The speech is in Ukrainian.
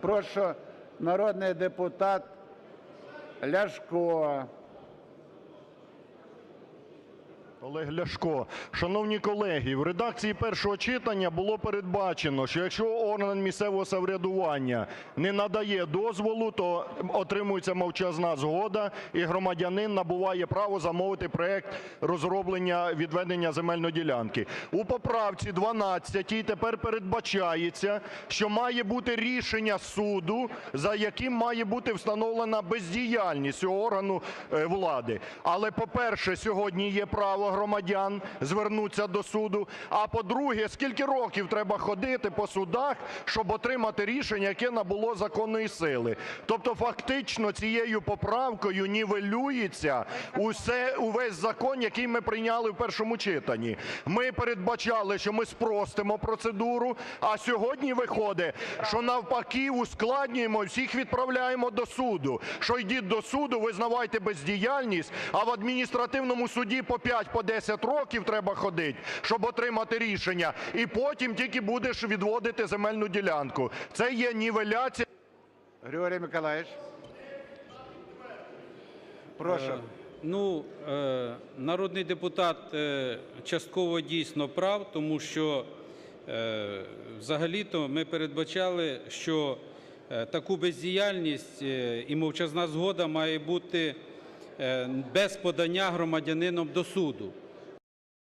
Прошу народний депутат Ляшко. Олег Ляшко. Шановні колеги, в редакції першого читання було передбачено, що якщо орган місцевого самоврядування не надає дозволу, то отримується мовчазна згода, і громадянин набуває право замовити проект розроблення відведення земельної ділянки. У поправці 12 тепер передбачається, що має бути рішення суду, за яким має бути встановлена бездіяльність цього органу е, влади. Але, по-перше, сьогодні є право громадян звернутися до суду. А по-друге, скільки років треба ходити по судах, щоб отримати рішення, яке набуло законної сили? Тобто фактично цією поправкою нівелюється усе, увесь закон, який ми прийняли в першому читанні. Ми передбачали, що ми спростимо процедуру, а сьогодні виходить, що навпаки ускладнюємо, всіх відправляємо до суду. Що йдіть до суду, визнавайте бездіяльність, а в адміністративному суді по 5 по 10 років треба ходити, щоб отримати рішення, і потім тільки будеш відводити земельну ділянку. Це є нівеляція. Григорій Миколаївич. Прошу. Ну, е, народний депутат е, частково дійсно прав, тому що е, взагалі-то ми передбачали, що е, таку бездіяльність е, і мовчазна згода має бути е, без подання громадянином до суду.